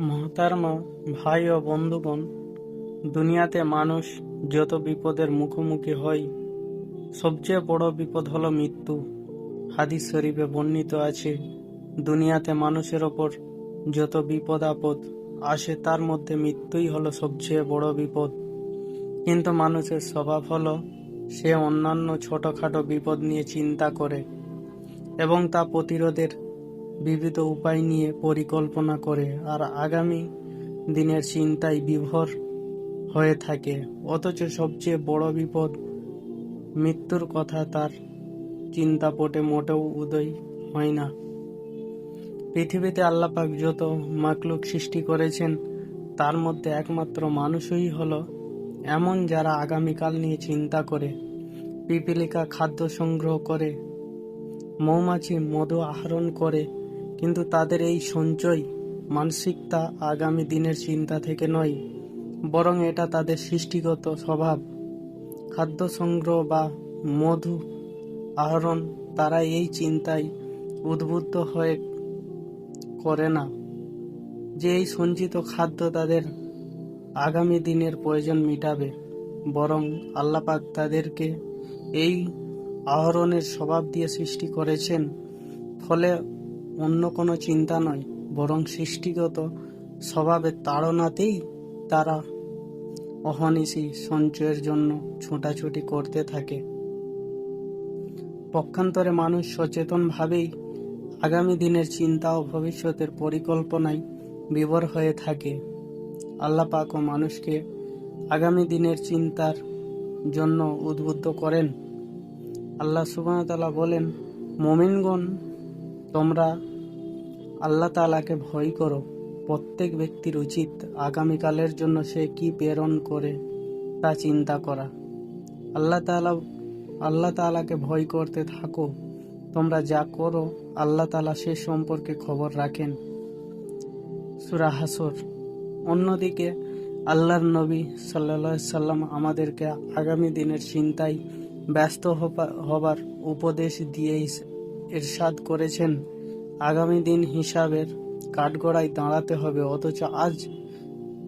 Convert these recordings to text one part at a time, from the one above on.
মহতারমা ভাই ও বন্ধুগণ, দুনিয়াতে মানুষ যত বিপদের মুখোমুখি হয়, সবচেয়ে বড় বিপদ হলো মৃত্যু। হাদিস শরীফে বর্ণিত আছে, দুনিয়াতে মানুষের ওপর যত বিপদ আপদ আসে, তার মধ্যে মৃত্যুই হলো সবচেয়ে বড় বিপদ। কিন্তু মানুষের স্বভাব হলো, সে অন্যান্য ছোটখাটো বিপদ নিয়ে চিন্তা করে এবং তা প্রতিরোধের বিবিধ উপায় নিয়ে পরিকল্পনা করে আর আগামী দিনের চিন্তায় বিভোর হয়ে থাকে। অথচ সবচেয়ে বড় বিপদ মৃত্যুর কথা তার চিন্তাপটে মোটেও উদয় হয় না। পৃথিবীতে আল্লাপাক যত মাকলুক সৃষ্টি করেছেন, তার মধ্যে একমাত্র মানুষই হলো এমন যারা আগামীকাল নিয়ে চিন্তা করে, পিপিলিকা খাদ্য সংগ্রহ করে, মৌমাছি মধু আহরণ করে কিন্তু তাদের এই সঞ্চয় মানসিকতা আগামী দিনের চিন্তা থেকে নয়, বরং এটা তাদের সৃষ্টিগত স্বভাব। খাদ্য সংগ্রহ বা মধু আহরণ তারা এই চিন্তায় উদ্বুদ্ধ হয়ে করে না। যে এই সঞ্চিত খাদ্য তাদের আগামী দিনের প্রয়োজন মিটাবে, বরং আল্লাপাক তাদেরকে এই আহরণের স্বভাব দিয়ে সৃষ্টি করেছেন। ফলে অন্য কোনো চিন্তা নয়, বরং সৃষ্টিগত স্বভাবের তাড়নাতেই তারা অহনিশি সঞ্চয়ের জন্য ছোটাছুটি করতে থাকে। পক্ষান্তরে মানুষ সচেতনভাবেই আগামী দিনের চিন্তা ও ভবিষ্যতের পরিকল্পনায় বিভোর হয়ে থাকে। আল্লাহ পাক ও মানুষকে আগামী দিনের চিন্তার জন্য উদ্বুদ্ধ করেন। আল্লাহ সুবাহতালা বলেন, মোমিনগণ তোমরা আল্লাহ তালাকে ভয় করো। প্রত্যেক ব্যক্তির উচিত আগামীকালের জন্য সে কি প্রেরণ করে তা চিন্তা করা। আল্লাহ তালা আল্লাহ তালাকে ভয় করতে থাকো। তোমরা যা করো, আল্লাহ তালা সে সম্পর্কে খবর রাখেন। সুরা হাসর। অন্যদিকে আল্লাহর নবী সাল্লা সাল্লাম আমাদেরকে আগামী দিনের চিন্তায় ব্যস্ত হবার উপদেশ দিয়ে ইরশাদ করেছেন। আগামী দিন হিসাবের কাঠগড়ায় দাঁড়াতে হবে, অথচ আজ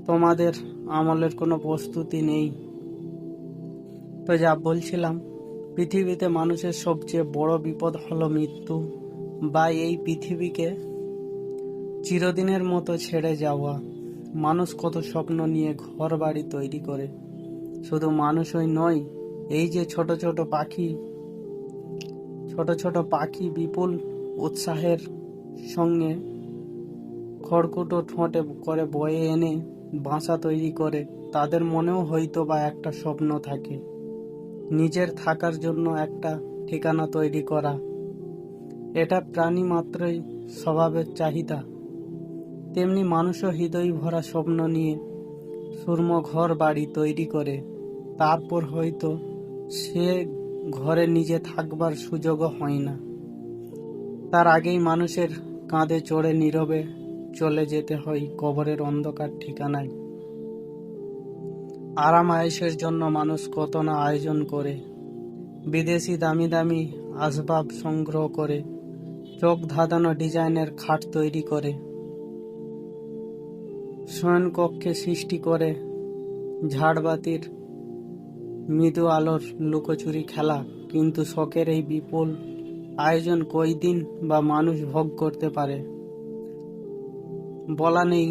তোমাদের আমলের কোনো প্রস্তুতি নেই। তো যা বলছিলাম, পৃথিবীতে মানুষের সবচেয়ে বড় বিপদ হলো মৃত্যু। বা এই পৃথিবীকে চিরদিনের মতো ছেড়ে যাওয়া। মানুষ কত স্বপ্ন নিয়ে ঘর বাড়ি তৈরি করে। শুধু মানুষই নয়, এই যে ছোট ছোট পাখি ছোট ছোট পাখি বিপুল উৎসাহের সঙ্গে খড়কুটো ঠোঁটে করে বয়ে এনে বাসা তৈরি করে। তাদের মনেও হয়তো বা একটা স্বপ্ন থাকে। নিজের থাকার জন্য একটা ঠিকানা তৈরি করা। এটা প্রাণী মাত্রই স্বভাবের চাহিদা। তেমনি মানুষও হৃদয় ভরা স্বপ্ন নিয়ে সুরম ঘর বাড়ি তৈরি করে। তারপর হয়তো সে ঘরে নিজে থাকবার সুযোগও হয় না। তার আগেই মানুষের কাঁধে চড়ে নীরবে চলে যেতে হয় কবরের অন্ধকার ঠিকানায়। আরাম আয়েসের জন্য মানুষ কত না আয়োজন করে। বিদেশি দামি দামি আসবাব সংগ্রহ করে, চোখ ধাঁধানো ডিজাইনের খাট তৈরি করে। শয়নকক্ষে সৃষ্টি করে ঝাড়বাতির মৃদু আলোর লুকোচুরি খেলা, কিন্তু শখের এই বিপুল আয়োজন কয়দিন বা মানুষ ভোগ করতে পারে? বলা নেই,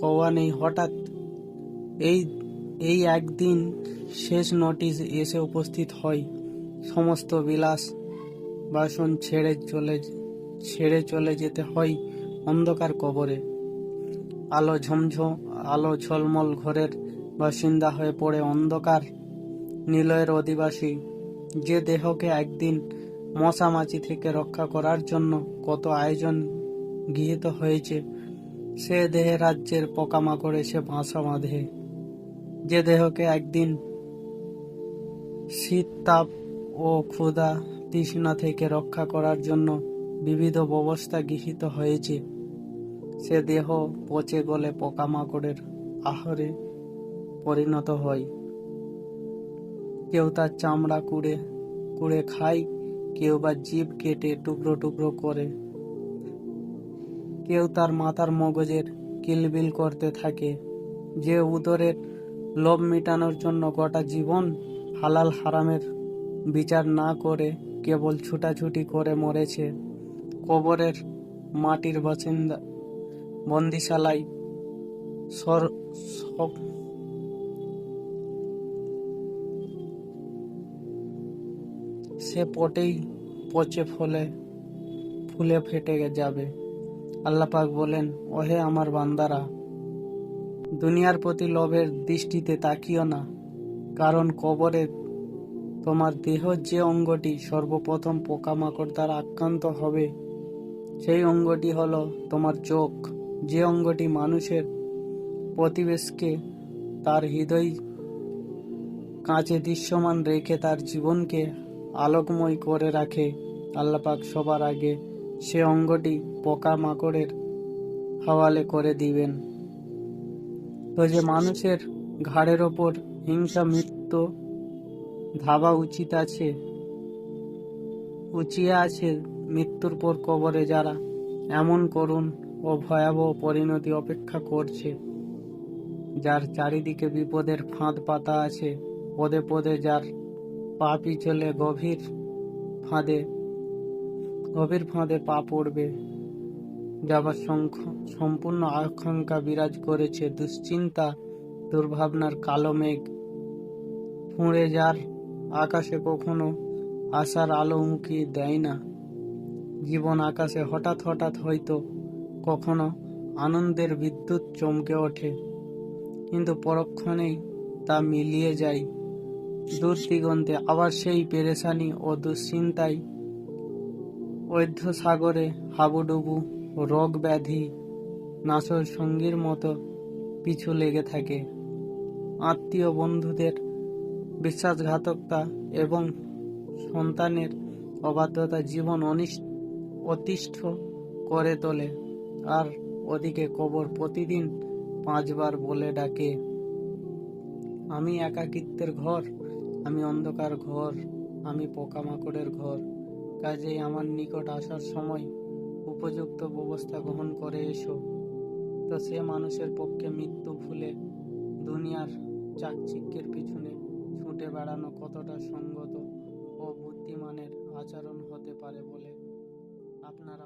কওয়া নেই, হঠাৎ এই এই একদিন শেষ নোটিশ এসে উপস্থিত হয়। সমস্ত বিলাস বাসন ছেড়ে চলে ছেড়ে চলে যেতে হয় অন্ধকার কবরে। আলো ঝমঝম, আলো ঝলমল ঘরের বাসিন্দা হয়ে পড়ে অন্ধকার নিলয়ের অধিবাসী, যে দেহকে একদিন মশামাছি থেকে রক্ষা করার জন্য কত আয়োজন গৃহীত হয়েছে, সে দেহে রাজ্যের পোকামাকড় এসে বাসা বাঁধে। যে দেহকে একদিন শীত তাপ ও ক্ষুধা তৃষ্ণা থেকে রক্ষা করার জন্য বিবিধ ব্যবস্থা গৃহীত হয়েছে, সে দেহ পচে গলে পোকামাকড়ের আহরে পরিণত হয়। কেউ তার চামড়া কুড়ে কুড়ে খায়, কেউ বা জীব কেটে টুকরো টুকরো করে। কেউ তার মাথার মগজের কিলবিল করতে থাকে। যে উদরের লোভ মেটানোর জন্য গোটা জীবন হালাল হারামের বিচার না করে কেবল ছুটাছুটি করে মরেছে। কবরের মাটির বাসিন্দা, বন্দিশালায় সর সে পটেই পচে ফলে, ফুলে ফেটে যাবে। আল্লাহ পাক বলেন, ওহে আমার বান্দারা, দুনিয়ার প্রতি লোভের দৃষ্টিতে তাকিও না, কারণ কবরে তোমার দেহ যে অঙ্গটি সর্বপ্রথম পোকামাকড় দ্বারা আক্রান্ত হবে, সেই অঙ্গটি হলো তোমার চোখ। যে অঙ্গটি মানুষের প্রতিবেশকে তার হৃদয় কাঁচে দৃশ্যমান রেখে তার জীবনকে আলোকময় করে রাখে। আল্লাপাক সবার আগে সে অঙ্গটি পোকা মাকড়ের হাওয়ালে করে দিবেন। তো যে মানুষের ঘাড়ের ওপর হিংসা, মৃত্যু, ধাবা উচিত আছে, উচিয়ে আছে মৃত্যুর পর কবরে যারা, এমন করুন ও ভয়াবহ পরিণতি অপেক্ষা করছে। যার চারিদিকে বিপদের ফাঁদ পাতা আছে, পদে পদে যার পা পিছলে গভীর ফাঁদে গভীর ফাঁদে পা পড়বে। যাবার সম্পূর্ণ আকাঙ্ক্ষা বিরাজ করেছে দুশ্চিন্তা, দুর্ভাবনার কালো মেঘ। ফুঁড়ে যার আকাশে কখনো আশার আলো উঁকি দেয় না। জীবন আকাশে হঠাৎ হঠাৎ হয়তো কখনো আনন্দের বিদ্যুৎ চমকে ওঠে, কিন্তু পরক্ষণেই তা মিলিয়ে যায়। দূর দিগন্তে আবার সেই পেরেশানি ও দুশ্চিন্তায় ঐধ্য সাগরে হাবুডুবু রোগ ব্যাধি নাসর সঙ্গীর মতো পিছু লেগে থাকে। আত্মীয় বন্ধুদের বিশ্বাসঘাতকতা এবং সন্তানের অবাধ্যতা জীবন অনিষ্ট, অতিষ্ঠ করে তোলে। আর ওদিকে কবর প্রতিদিন পাঁচবার বলে ডাকে। আমি একাকিত্বের ঘর আমি অন্ধকার ঘর, আমি পোকামাকড়ের ঘর। কাজেই আমার নিকট আসার সময় উপযুক্ত ব্যবস্থা গ্রহণ করে এসো। তো সে মানুষের পক্ষে মৃত্যু ভুলে দুনিয়ার চাকচিক্যের পিছনে ছুটে বেড়ানো কতটা সঙ্গত ও বুদ্ধিমানের আচরণ হতে পারে বলে আপনারা